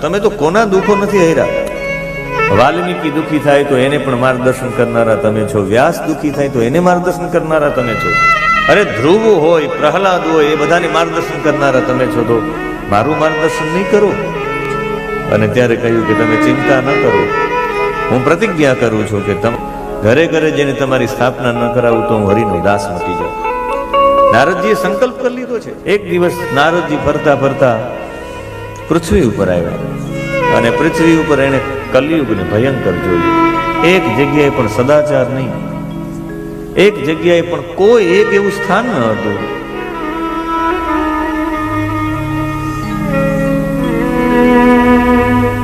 તમે તો કોના દુઃખો નથી હર્યા વાલ્મીકી દુઃખી થાય તો એને પણ માર્ગદર્શન કરનારા તમે છો. વ્યાસ દુઃખી થાય તો એને માર્ગદર્શન કરનારા તમે છો. અરે ધ્રુવ હોય, પ્રહલાદ હોય, એ બધાને માર્ગદર્શન કરનારા તમે છો તો મારું માર્ગદર્શન નહીં કરો. અને ત્યારે કહ્યું કે તમે ચિંતા ન કરો. હું પ્રતિજ્ઞા કરું છું કે તમે ઘરે ઘરે જેને તમારી સ્થાપના ન કરાવું તો હું હરિનો દાસ મટી જાઉં. નારદજીએ સંકલ્પ કરી લીધો છે. એક દિવસ નારદજી ફરતા ફરતા પૃથ્વી ઉપર આવ્યા. અને પૃથ્વી ઉપર એને કલયુગને ભયંકર જોયું. એક જગ્યાએ પણ સદાચાર નહીં. એક જગ્યાએ પણ કોઈ એક એવું સ્થાન ન હતું.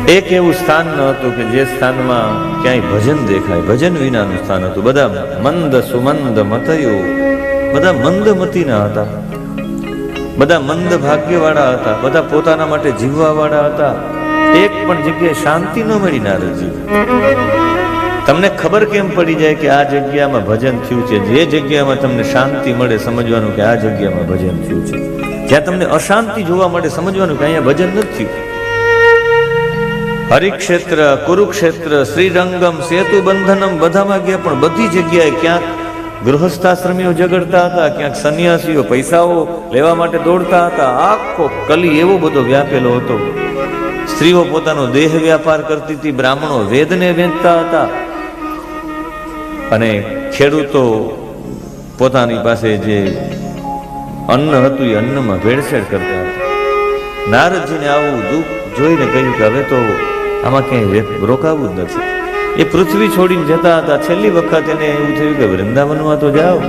એક એવું સ્થાન ન હતું કે જે સ્થાનમાં ક્યાંય ભજન દેખાય. ભજન વિનાનું સ્થાન હતું. બધા મંદ સુમંદ મતયો. બધા મંદ મતીના હતા. બધા મંદ ભાગ્યવાળા હતા, બધા પોતાના માટે જીવવા વાળા હતા. એક પણ જગ્યાએ શાંતિ ન મળી નારદજી. તમને ખબર કેમ પડી જાય કે આ જગ્યામાં ભજન થયું છે? જે જગ્યામાં તમને શાંતિ મળે સમજવાનું કે આ જગ્યામાં ભજન થયું છે. જ્યાં તમને અશાંતિ જોવા મળે સમજવાનું કે અહીંયા ભજન નથી થયું. હરિક્ષેત્ર, કુરુક્ષેત્ર, શ્રીરંગમ સેતુ બંધનમ બધામાં ગયા પણ બધી જગ્યાએ ક્યાંક ગૃહસ્થાશ્રમીઓ ઝઘડતા હતા, ક્યાંક સંન્યાસીઓ પૈસાઓ લેવા માટે દોડતા હતા. આખો કલી એવો બધો વ્યાપેલો હતો. સ્ત્રીઓ પોતાનો દેહ વ્યાપાર કરતી હતી, બ્રાહ્મણો વેદને વેચતા હતા. અને ખેડૂતો પોતાની પાસે જે અન્ન હતું, એ અન્નમાં ભેળસેળ કરતા હતા. નારદજીને આવું દુઃખ જોઈને કહ્યું કે હવે તો આમાં ક્યાંય રોકાવું જ નથી. એ પૃથ્વી છોડીને જતા હતા. છેલ્લી વખત એને એવું થયું કે વૃંદાવનમાં તો જાઓ.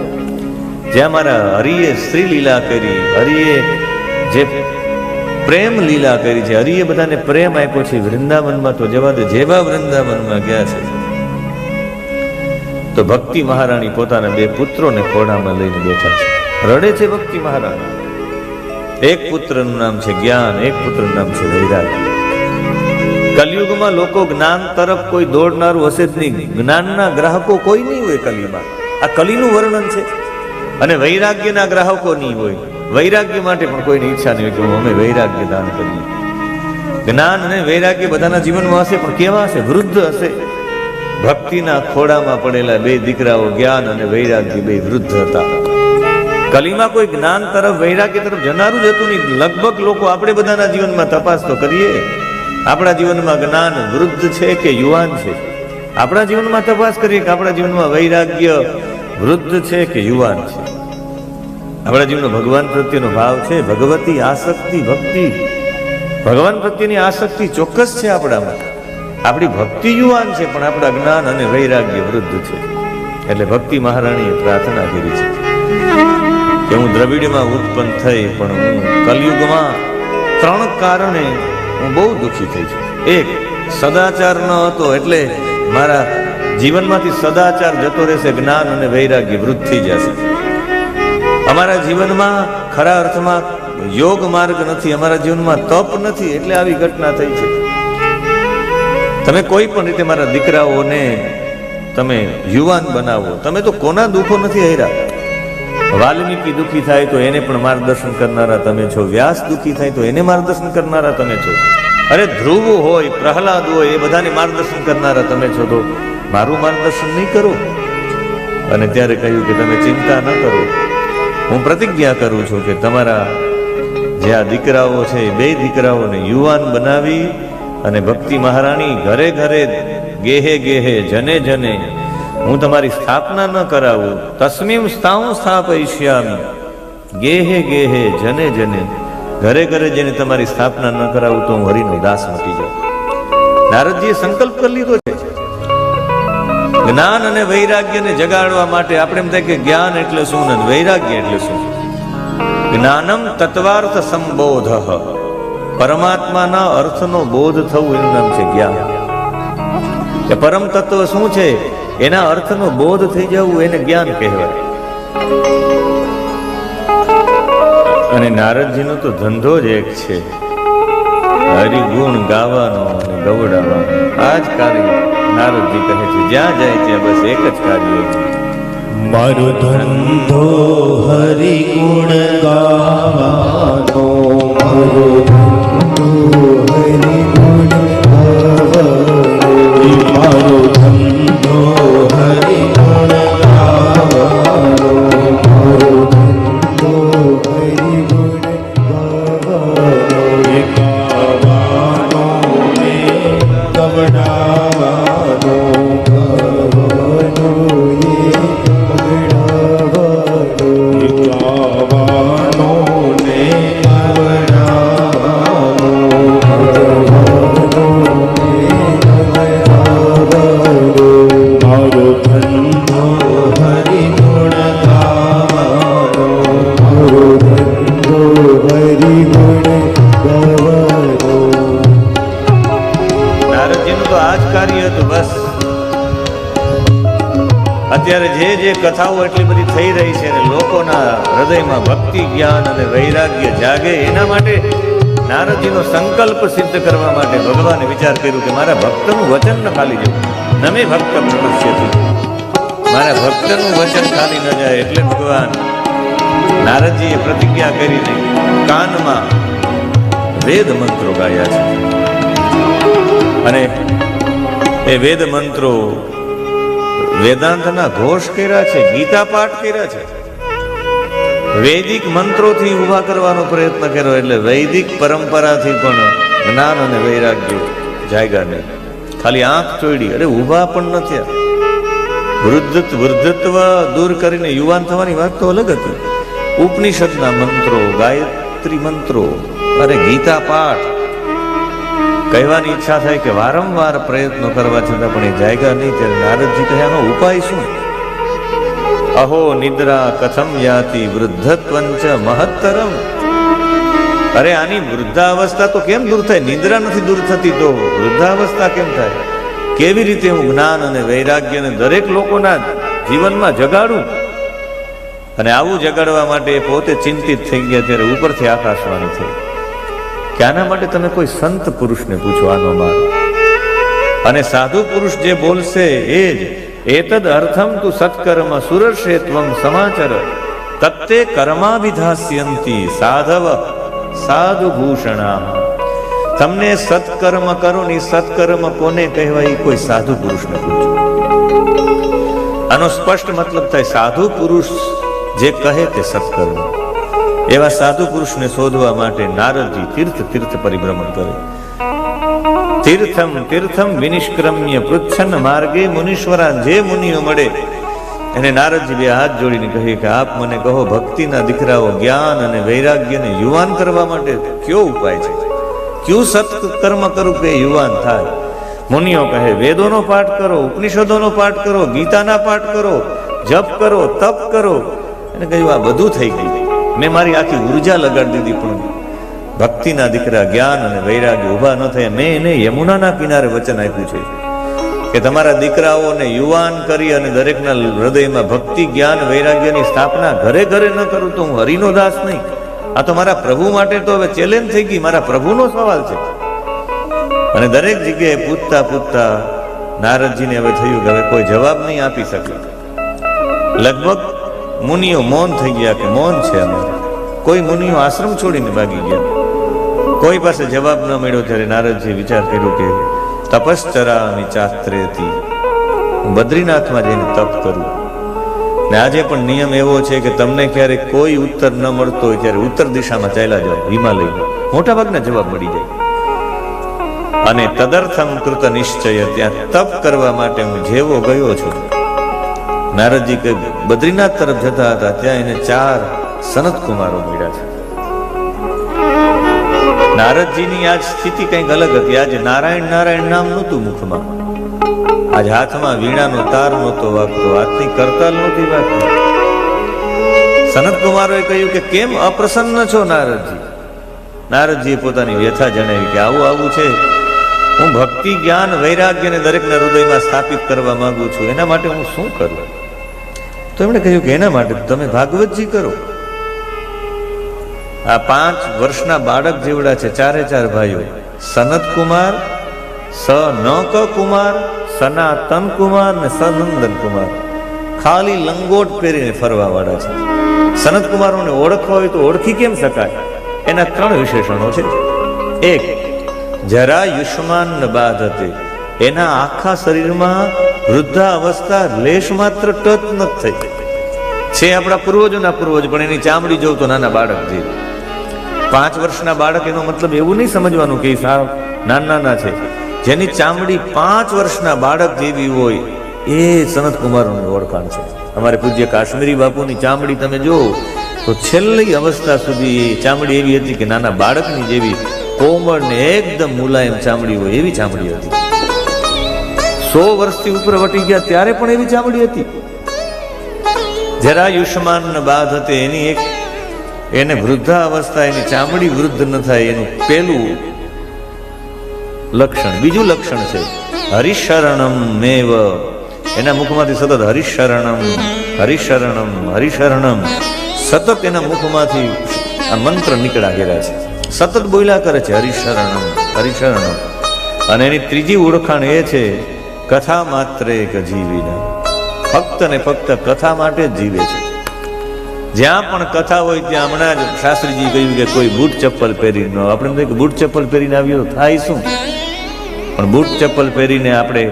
જ્યાં મારા હરિએ સ્ત્રી લીલા કરી, હરિએ જે પ્રેમ લીલા કરી છે, હરિએ બધાને પ્રેમ આપ્યો છે, વૃંદાવનમાં તો જવા દે. જેવા વૃંદાવનમાં ગયા છે, તો ભક્તિ મહારાણી પોતાના બે પુત્રોને ખોડામાં લઈને બેઠા છે. રડે છે ભક્તિ મહારાણી. એક પુત્રનું નામ છે જ્ઞાન, એક પુત્રનું નામ છે વૈરાગ્ય કલયુગમાં લોકો જ્ઞાન તરફ કોઈ દોડનારું હશે જ નહીં. જ્ઞાનના ગ્રાહકો કોઈ નહીં હોય કલીમાં. આ કલીનું વર્ણન છે. અને વૈરાગ્યના ગ્રાહકો નહીં હોય. વૈરાગ્ય માટે પણ કોઈની ઈચ્છા નહીં હોય કે અમે વૈરાગ્ય દાન કરીએ. જ્ઞાન અને વૈરાગ્ય બધાના જીવનમાં હશે, પણ કેવા હશે? વૃદ્ધ હશે. ભક્તિના ખોડામાં પડેલા બે દીકરાઓ જ્ઞાન અને વૈરાગ્ય બે વૃદ્ધ હતા. કલીમાં કોઈ જ્ઞાન તરફ, વૈરાગ્ય તરફ જનારું જ હતું નહીં. લગભગ લોકો આપણે બધાના જીવનમાં તપાસ તો કરીએ. આપણા જીવનમાં જ્ઞાન વૃદ્ધ છે કે યુવાન છે? આપણા જીવનમાં તપાસ કરીએ કે આપણા જીવનમાં વૈરાગ્ય વૃદ્ધ છે કે યુવાન છે? આપણા જીવનનો ભગવાન પ્રત્યેનો ભાવ છે, ભગવતી આસક્તિ, ભક્તિ. ભગવાન પ્રત્યેની આસક્તિ ચોક્કસ છે આપણામાં. આપણી ભક્તિ યુવાન છે, પણ આપણા જ્ઞાન અને વૈરાગ્ય વૃદ્ધ છે. એટલે ભક્તિ મહારાણીએ પ્રાર્થના કરી છે. કે હું દ્રવિડમાં ઉત્પન્ન થઈ, પણ હું કલયુગમાં ત્રણ કારણે હું બહુ દુઃખી થઈ છું. એક, સદાચાર ન હતો એટલે મારા જીવનમાંથી સદાચાર જતો રહેશે, જ્ઞાન અને વૈરાગ્ય વૃદ્ધ જશે. અમારા જીવનમાં ખરા અર્થમાં યોગ માર્ગ નથી, અમારા જીવનમાં તપ નથી, એટલે આવી ઘટના થઈ છે. તમે કોઈ પણ રીતે મારા દીકરાઓને તમે યુવાન બનાવો, તમે તો કોના દુઃખો નથી હર્યા વાલ્મીકી દુઃખી થાય તો એને પણ માર્ગદર્શન કરનારા તમે છો. વ્યાસ દુઃખી થાય તો એને માર્ગદર્શન કરનારા તમે છો. અરે ધ્રુવ હોય, પ્રહલાદ હોય, એ બધાને માર્ગદર્શન કરનારા તમે છો તો મારું માર્ગદર્શન નહીં કરો. અને ત્યારે કહ્યું કે તમે ચિંતા ન કરો. હું પ્રતિજ્ઞા કરું છું કે તમારા જે આ દીકરાઓ છે, એ બે દીકરાઓને યુવાન બનાવી અને ભક્તિ મહારાણી ઘરે ઘરે ગેહે ગેહે જને જને હું તમારી સ્થાપના ન કરાવું. તસ્મીમ સ્થાઉ સ્થાપયિષ્યામિ. ગેહે ગેહે જને જને. ઘરે ઘરે જેને તમારી સ્થાપના ન કરાવું તો હું હરિનો દાસ મટી જાઉં. નારદજીએ સંકલ્પ કરી લીધો છે. જ્ઞાન અને વૈરાગ્યને જગાડવા માટે આપણે એમ થાય કે જ્ઞાન એટલે શું ને વૈરાગ્ય એટલે શું? જ્ઞાનમ તત્વાર્થ સંબોધ. પરમાત્માના અર્થનો બોધ થવું એનું નામ છે જ્ઞાન. કે પરમ તત્વ શું છે? એના અર્થનો બોધ થઈ જવું એને જ્ઞાન કહેવાય. અને નારદજીનો તો ધંધો જ એક છે. હરિગુણ ગાવાનો અને ગવડાવવાનો આ જ કાર્ય નારદજી કહે છે, જ્યાં જાય ત્યાં બસ એક જ કાર્ય મારો ધંધો હરિગુણ ગાવાનો, મારો સંકલ્પ સિદ્ધ કરવા માટે ભગવાને વિચાર કર્યો કે મારા ભક્તનું વચન ન ખાલી જવું. નમે ભક્ત પ્રણશ્યથી મારા ભક્તનું વચન ખાલી ન જાય એટલે ભગવાન નારદજીએ પ્રતિજ્ઞા કરીને કાનમાં વેદ મંત્રો ગાયા છે. અને એ વેદ મંત્રો વેદાંતના ઘોષ કર્યા છે, ગીતા પાઠ કર્યા છે. વૈદિક મંત્રોથી ઊભા કરવાનો પ્રયત્ન કર્યો એટલે વૈદિક પરંપરાથી પણ જ્ઞાન અને વૈરાગ્ય જાગ્યા નહીં. ખાલી આંખ ચોડી અરે ઊભા પણ ન થયા. વૃદ્ધ વૃદ્ધત્વ દૂર કરીને યુવાન થવાની વાત તો અલગ હતી. ઉપનિષદના મંત્રો, ગાયત્રી મંત્રો અરે ગીતા પાઠ. કહેવાની ઈચ્છા થાય કે વારંવાર પ્રયત્નો કરવા છતાં પણ એ જાયગા નહીં. ત્યારે નારદજી કહે, આનો ઉપાય શું? અહો નિદ્રા કથમ યાતિ વૃદ્ધત્વંચ મહત્તરમ અરે આની વૃદ્ધાવસ્થા તો કેમ દૂર થાય નિદ્રા નથી દૂર થતી તો વૃદ્ધાવસ્થા કેમ થાય કેવી રીતે હું જ્ઞાન અને વૈરાગ્યને દરેક લોકોના જીવનમાં જગાડું અને આવું જગાડવા માટે પોતે ચિંતિત થઈ ગયા ત્યારે ઉપરથી આકાશવાણી થઈ. કે આના માટે તમે કોઈ સંત પુરુષને પૂછો? આનો માર. અને સાધુ પુરુષ જે બોલશે, એ જ એતદ અર્થમ તું સત્કર્મ સુરશે ત્વમ સમાચર તત્તે કર્માવિધાસ્યંતી સાધવ સાધુ ભૂષણા તમને સત્કર્મ કરો ની સત્કર્મ કોને કહેવાય? કોઈ સાધુ પુરુષને પૂછો. આનો સ્પષ્ટ મતલબ થાય, સાધુ પુરુષ જે કહે તે સત્કર્મ. એવા સાધુ પુરુષને શોધવા માટે નારદજી તીર્થ તીર્થ પરિભ્રમણ કરે. તીર્થમ તીર્થમ વિનિષ્ક્રમ્ય પૃચ્છન માર્ગે મુનીશ્વરા જે મુનિઓ મળે, એને નારદજી બે હાથ જોડીને કહે કે આપ મને કહો, ભક્તિના દીકરાઓ જ્ઞાન અને વૈરાગ્યને યુવાન કરવા માટે કયો ઉપાય છે? કયું સત્કર્મ કરું કે યુવાન થાય? મુનિઓ કહે, વેદોનો પાઠ કરો, ઉપનિષદોનો પાઠ કરો, ગીતાના પાઠ કરો, જપ કરો, તપ કરો. એને કહ્યું, આ બધું થઈ ગયું. મેં મારી આખી ઊર્જા લગાડી દીધી પણ ભક્તિના દીકરા જ્ઞાન અને વૈરાગ્ય ઊભા ન થયા. મેં એને યમુનાના કિનારે વચન આપ્યું છે કે તમારા દીકરાઓને યુવાન કરી અને દરેકના હૃદયમાં ભક્તિ, જ્ઞાન, વૈરાગ્યની સ્થાપના ઘરે ઘરે ન કરું તો હું હરિનો દાસ નહીં. આ તો મારા પ્રભુ માટે તો હવે ચેલેન્જ થઈ ગઈ. મારા પ્રભુનો સવાલ છે. અને દરેક જગ્યાએ પૂછતા પૂછતા નારદજીને હવે થયું કે હવે કોઈ જવાબ નહીં આપી શકે. લગભગ મુનિઓ મૌન થઈ ગયા કે મૌન છે અમે કોઈ મુનિઓ આશ્રમ છોડીને ભાગી ગયા. કોઈ પાસે જવાબ ન મળ્યો ત્યારે નારદજી વિચાર કર્યો કે તપશ્ચરામી ચાત્રેથી હતી બદ્રીનાથમાં જઈને તપ કરું. ને આજે પણ નિયમ એવો છે કે તમને ક્યારેક કોઈ ઉત્તર ન મળતો હોય ત્યારે ઉત્તર દિશામાં ચાલ્યા જાઓ, હિમાલયમાં. મોટા ભાગના જવાબ મળી જાય. અને તદર્થમ કૃત નિશ્ચય, ત્યાં તપ કરવા માટે હું જેવો ગયો છું. નારદજી કે બદ્રીનાથ તરફ જતા હતા, ત્યાં એને ચાર સનત કુમારો મળ્યા છે. નારદજીની આજ સ્થિતિ કંઈક અલગ હતી. આજે નારાયણ નારાયણ નામ નહોતું મુખમાં. આજ હાથમાં વીણાનો તાર નહોતો વાગતો. હાથની કરતાલ નહોતી વાગતી. સનત કુમારોએ કહ્યું કે કેમ અપ્રસન્ન છો નારદજી? નારદજીએ પોતાની વ્યથા જણાવી કે આવું આવું છે. હું ભક્તિ, જ્ઞાન, વૈરાગ્યને દરેકના હૃદયમાં સ્થાપિત કરવા માંગુ છું. એના માટે હું શું કરું? તો એમણે કહ્યું કે એના માટે તમે ભાગવતજી કરો. આ પાંચ વર્ષના બાળક જેવડા છે, ચારે ચાર ભાઈઓ. સનત કુમાર, સ ન ક કુમાર, સનાતન કુમાર ને સનંદન કુમાર. ખાલી લંગોટ પહેરીને ફરવા વાળા છે. સનત કુમારોને ઓળખવા હોય તો ઓળખી કેમ શકાય? એના ત્રણ વિશેષણો છે. એક, જરા યુષ્માન બાદ હતી એના આખા શરીરમાં વૃદ્ધા અવસ્થા લેશ માત્ર ટચ નથી થઈ. છે આપણા પૂર્વજોના પૂર્વજ, પણ એની ચામડી જોઉં તો નાના બાળક જેવી પાંચ વર્ષના બાળક, એનો મતલબ એવું નહીં સમજવાનું કે સાવ નાના નાના છે. જેની ચામડી પાંચ વર્ષના બાળક જેવી હોય, એ સનત કુમારનું ઓળખાણ છે. અમારે પૂજ્ય કાશ્મીરી બાપુની ચામડી તમે જો તો છેલ્લી અવસ્થા સુધી ચામડી એવી હતી કે નાના બાળકની જેવી કોમળ ને એકદમ મુલાયમ ચામડી હોય એવી ચામડી હતી. સો વર્ષથી ઉપર વટી ગયા, ત્યારે પણ એવી ચામડી હતી. જરા યુષ્માન બાદ હતી એની એક એને વૃદ્ધાવસ્થા, એની ચામડી વૃદ્ધ ન થાય, એનું પેલું લક્ષણ, બીજું લક્ષણ છે, હરિશરણમ મેવ. એના મુખમાંથી સતત હરિશરણમ હરિશરણમ હરિશરણમ. સતત એના મુખમાંથી આ મંત્ર નીકળ્યા ગયેલા છે. સતત બોલ્યા કરે છે, હરિશરણમ હરિશરણમ. અને એની ત્રીજી ઓળખાણ એ છે, કથા માત્ર એક જીવીને. ફક્ત ને ફક્ત કથા માટે જ જીવે છે. જ્યાં પણ કથા હોય ત્યાં હમણાં જ શાસ્ત્રીજી કહ્યું કે કોઈ બૂટ ચપ્પલ પહેરી ન આપણે કે બૂટ ચપ્પલ પહેરીને આવ્યો થાય શું? પણ બૂટ ચપ્પલ પહેરીને આપણે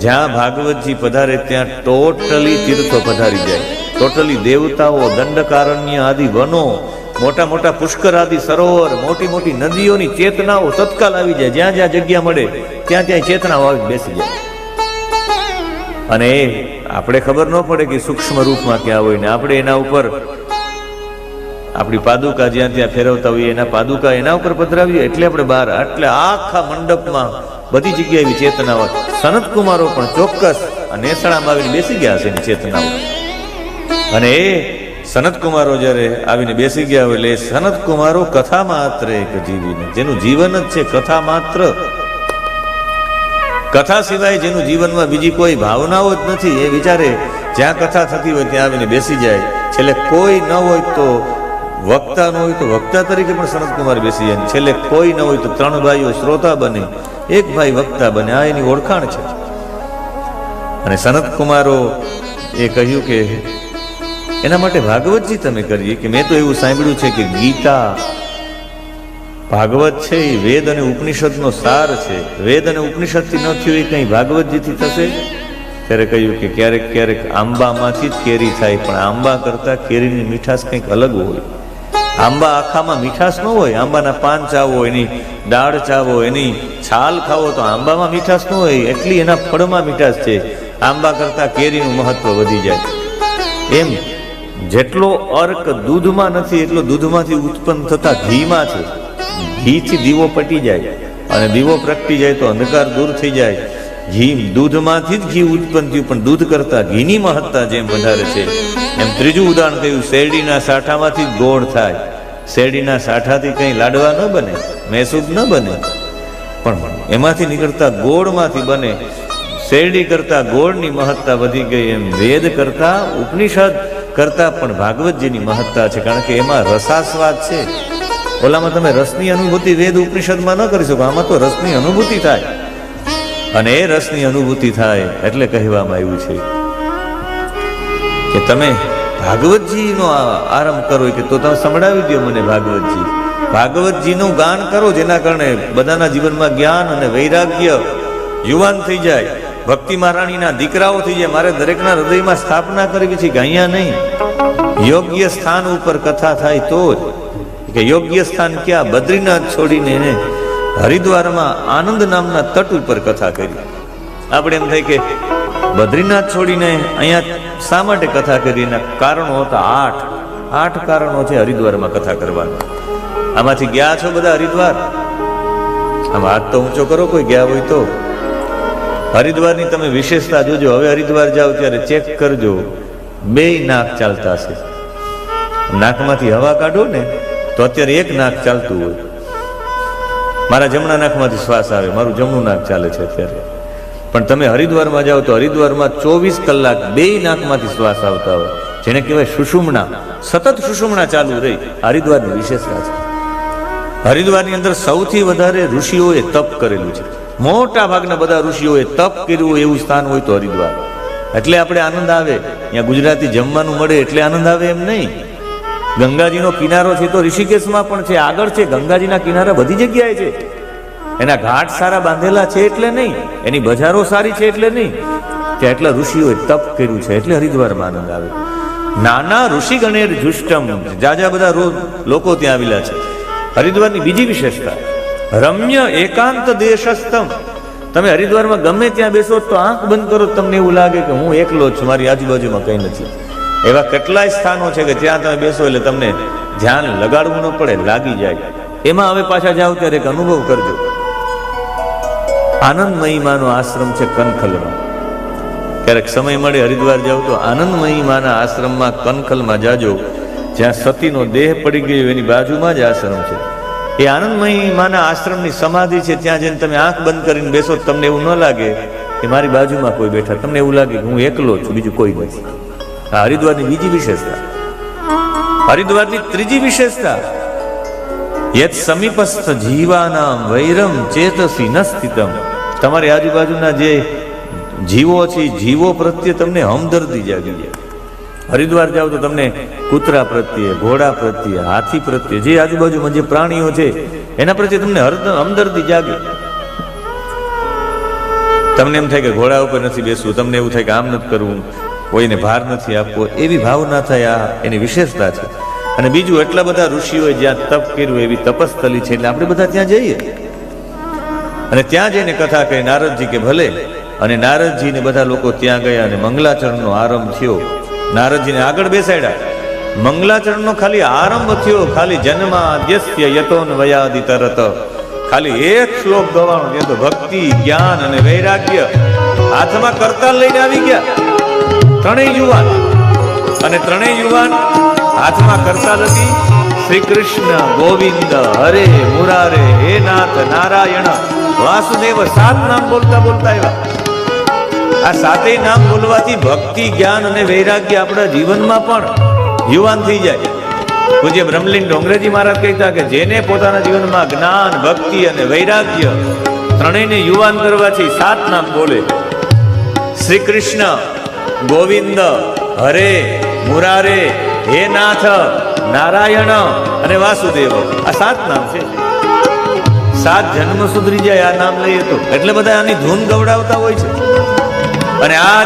જ્યાં ભાગવતજી પધારે ત્યાં ટોટલી તીર્થો પધારી જાય. ટોટલી દેવતાઓ, દંડકારણ્ય આદિ વનો, મોટા મોટા પુષ્કર આદિ સરોવર, મોટી મોટી નદીઓની ચેતનાઓ તત્કાલ આવી જાય. જ્યાં જ્યાં જગ્યા મળે, ત્યાં ત્યાં ચેતનાઓ આવી બેસી જાય. અને એ આપણે ખબર ન પડે કે સૂક્ષ્મ રૂપમાં ક્યાં હોય ને આપણે એના ઉપર આપણી પાદુકા જ્યાં ત્યાં ફેરવતા હોઈએ, એના પાદુકા એના ઉપર પધરાવીએ, એટલે આપણે બહાર, એટલે આખા મંડપમાં બધી જગ્યાએ ચેતના હોય. સનત કુમારો પણ ચોક્કસ નેસણામાં આવીને બેસી ગયા હશે એની ચેતનાઓ અને એ સનત કુમારો જ્યારે આવીને બેસી ગયા હોય, એટલે સનત કુમારો કથા માત્ર એક જીવીને, જેનું જીવન જ છે કથા માત્ર. કથા સિવાય જેનું જીવનમાં બીજી કોઈ ભાવનાઓ જ નથી, એ વિચારે જ્યાં કથા થતી હોય ત્યાં આવીને બેસી જાય. છેલ્લે કોઈ ન હોય તો વક્તા ન હોય તો વક્તા તરીકે પણ સનતકુમાર બેસી જાય. છેલ્લે કોઈ ન હોય તો ત્રણ ભાઈઓ શ્રોતા બને, એક ભાઈ વક્તા બને, આ એની ઓળખાણ છે. અને સનત કુમારો એ કહ્યું કે, એના માટે ભાગવતજી તમે કરીએ. કે મેં તો એવું સાંભળ્યું છે કે ગીતા ભાગવત છે એ વેદ અને ઉપનિષદનો સાર છે. વેદ અને ઉપનિષદથી ન થયું એ કંઈ ભાગવતજીથી થશે? ત્યારે કહ્યું કે ક્યારેક ક્યારેક આંબામાંથી જ કેરી થાય, પણ આંબા કરતાં કેરીની મીઠાશ કંઈક અલગ હોય. આંબા આખામાં મીઠાશ ન હોય, આંબાના પાન ચાવો, એની દાળ ચાવો, એની છાલ ખાવો, તો આંબામાં મીઠાશ ન હોય, એટલી એના ફળમાં મીઠાશ છે. આંબા કરતાં કેરીનું મહત્વ વધી જાય. એમ, જેટલો અર્ક દૂધમાં નથી, એટલો દૂધમાંથી ઉત્પન્ન થતા ઘીમાં છે. ઘીથી દીવો પટી જાય અને દીવો પ્રગટી જાય તો અંધકાર દૂર થઈ જાય. ઘી દૂધમાંથી જ ઘી ઉત્પન્ન થયું, પણ દૂધ કરતા ઘીની મહત્તા જેમ વધારે છે. એમ ત્રીજું ઉદાહરણ કહ્યું, શેરડીના સાઠામાંથી ગોળ થાય. શેરડીના સાઠાથી કંઈ લાડવા ન બને મૈસૂબ ન બને. પણ એમાંથી નીકળતા ગોળમાંથી બને. શેરડી કરતા ગોળની મહત્તા વધી ગઈ એમ વેદ કરતા, ઉપનિષદ કરતા પણ ભાગવતજીની મહત્તા છે, કારણ કે એમાં રસાસ્વાદ છે. ઓલામાં તમે રસની અનુભૂતિ વેદ ઉપનિષદમાં ન કરી શકો, આમાં તો રસની અનુભૂતિ થાય. અને એ રસની અનુભૂતિ થાય એટલે કહેવામાં આવ્યું છે કે તમે ભાગવતજીનો આરંભ કરો કે તો તમે સંભળાવી દો મને ભાગવતજી. ભાગવતજીનું ગાન કરો જેના કારણે બધાના જીવનમાં જ્ઞાન અને વૈરાગ્ય યુવાન થઈ જાય. ભક્તિ મહારાણીના દીકરાઓ થઈ જાય. મારે દરેકના હૃદયમાં સ્થાપના કરવી છે કે અહીંયા નહીં. યોગ્ય સ્થાન ઉપર કથા થાય તો જ. કે યોગ્ય સ્થાન ક્યાં? બદ્રીનાથ છોડીને એને હરિદ્વારમાં આનંદ નામના તટ ઉપર કથા કરી. આપણે એમ થાય કે બદ્રીનાથ છોડીને અહીંયા શા માટે કથા કરી? એના કારણો હતા આઠ. આઠ કારણો છે હરિદ્વારમાં કથા કરવાના. આમાંથી ગયા છો બધા હરિદ્વાર? આમ હાથ તો ઊંચો કરો, કોઈ ગયા હોય તો. હરિદ્વારની તમે વિશેષતા જોજો. હવે હરિદ્વાર જાઓ ત્યારે ચેક કરજો. બે નાક ચાલતા છે નાકમાંથી હવા કાઢો ને તો અત્યારે એક નાક ચાલતું હોય. મારા જમણા નાકમાંથી શ્વાસ આવે, મારું જમણું નાક ચાલે છે અત્યારે. પણ તમે હરિદ્વારમાં જાઓ તો હરિદ્વારમાં ચોવીસ કલાક બે નાકમાંથી શ્વાસ આવતા હોય. જેને કહેવાય સુષુમણા. સતત સુષુમણા ચાલુ રહી. હરિદ્વારની વિશેષતા છે. હરિદ્વારની અંદર સૌથી વધારે ઋષિઓએ તપ કરેલું છે. મોટા ભાગના બધા ઋષિઓએ તપ કર્યું હોય એવું સ્થાન હોય તો હરિદ્વાર. એટલે આપણે આનંદ આવે. ત્યાં ગુજરાતી જમવાનું મળે એટલે આનંદ આવે એમ નહીં. ગંગાજીનો કિનારો છે તો ઋષિકેશમાં પણ છે. આગળ છે. ગંગાજીના કિનારા બધી જગ્યાએ છે. એના ઘાટ સારા બાંધેલા છે એટલે નહીં. એની બજારો સારી છે એટલે નહીં. ત્યાં એટલા ઋષિઓએ તપ કર્યું છે એટલે હરિદ્વારમાં આનંદ આવે. નાના ઋષિ ગણેર જુષ્ટમ. જાજા બધા લોકો ત્યાં આવેલા છે. હરિદ્વારની બીજી વિશેષતા. રમ્ય એકાંત દેશસ્તમ તમે હરિદ્વારમાં ગમે ત્યાં બેસો તો આંખ બંધ કરો, તમને એવું લાગે કે હું એકલો જ છું, મારી આજુબાજુમાં કંઈ નથી. એવા કેટલાય સ્થાનો છે કે ત્યાં તમે બેસો એટલે તમને ધ્યાન લગાડવું ન પડે, લાગી જાય. એમાં હવે પાછા જાઓ ત્યારે એક અનુભવ કરજો. આનંદ મહિમાનો આશ્રમ છે કનખલમાં ક્યારેક સમય મળે હરિદ્વાર જાઓ તો આનંદ માના આશ્રમમાં કનખલમાં જાજો. જ્યાં સતીનો દેહ પડી ગયો એની બાજુમાં જ આશ્રમ છે. એ આનંદમય માના આશ્રમની સમાધિ છે, ત્યાં જઈને તમે આંખ બંધ કરીને બેસો તમને એવું ન લાગે કે મારી બાજુમાં કોઈ બેઠા. તમને એવું લાગે કે હું એકલો છું, બીજું કોઈ નથી. હરિદ્વારની બીજી વિશેષતા. હરિદ્વારની ત્રીજી વિશેષતા, યત સમીપસ્થ જીવાનામ વૈરમ ચેતસી ન સ્થિતમ. તમારી આજુબાજુના જે જીવો છે જીવો પ્રત્યે તમને હમદર્દી જાગી જાય હરિદ્વાર જાઓ તો તમને કૂતરા પ્રત્યે, ઘોડા પ્રત્યે, હાથી પ્રત્યે, જે આજુબાજુમાં જે પ્રાણીઓ છે, એના પ્રત્યે તમને હમદર્દી જાગે. તમને એમ થાય કે ઘોડા ઉપર નથી બેસવું, તમને એવું થાય કે આમ નથી કરવું. કોઈને ભાર નથી આપવો, એવી ભાવના થાય એની વિશેષતા છે. અને બીજું, એટલા બધા ઋષિઓએ જ્યાં તપ કર્યું, એવી તપસ્થલી છે, એટલે આપણે બધા ત્યાં જઈએ. અને ત્યાં જઈને કથા કહી, નારદજી કે ભલે. અને નારદજીને બધા લોકો ત્યાં ગયા અને મંગલાચરણનો આરંભ થયો. નારદજીને આગળ બેસાડ્યા. મંગલાચરણનો ખાલી આરંભ થયો, ખાલી જન્માદ્યસ્ય યતોન વયાદિ તરત. ખાલી એક શ્લોક ગવાનો એ તો ભક્તિ, જ્ઞાન અને વૈરાગ્ય. હાથમાં કરતા લઈને આવી ગયા. ત્રણેય યુવાન અને ત્રણેય યુવાન હાથમાં કરતા હતી શ્રી કૃષ્ણ ગોવિંદ, હરે મુરારે, હે નાથ નારાયણ, વાસુદેવ સાત નામ બોલતા બોલતા આવ્યા. આ સાતેય નામ બોલવાથી ભક્તિ, જ્ઞાન અને વૈરાગ્ય આપણા જીવનમાં પણ યુવાન થઈ જાય. પૂજ્ય બ્રહ્મલીન ડોંગરેજી મહારાજ કહેતા કે જેને પોતાના જીવનમાં જ્ઞાન, ભક્તિ અને વૈરાગ્ય ત્રણેયને યુવાન કરવાથી સાત નામ બોલે. શ્રી કૃષ્ણ ગોવિંદ, હરે, મુરારે, હે નાથ, નારાયણ અને વાસુદેવ. આ સાત નામ છે. સાત જન્મ સુધરી જાય આ નામ લઈએ તો. એટલે બધા આની ધૂન ગવડાવતા હોય છે. અને આ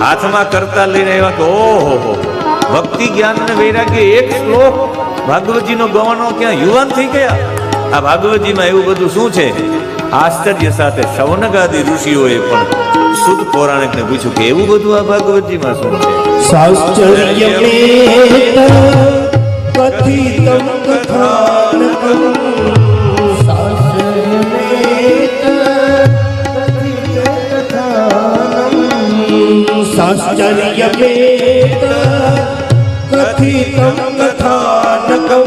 હાથમાં કરતા લઈને આવ્યા કે ઓહો ભક્તિ, જ્ઞાન ને વૈરાગ્ય એક શ્લોક ભાગવતજીનો ગવાનો ક્યાં યુવાન થઈ ગયા. આ ભાગવતજીમાં એવું બધું શું છે? આશ્ચર્ય સાથે શૌનકાદી ઋષિઓએ પણ શુદ્ધ પૌરાણિકને પૂછ્યું કે એવું બધું આ ભાગવતજીમાં શું છે? સાશ્ચર્યમેત કથિતમ કથાનકમ સાશ્ચર્યમેત કથિતમ કથાનકમ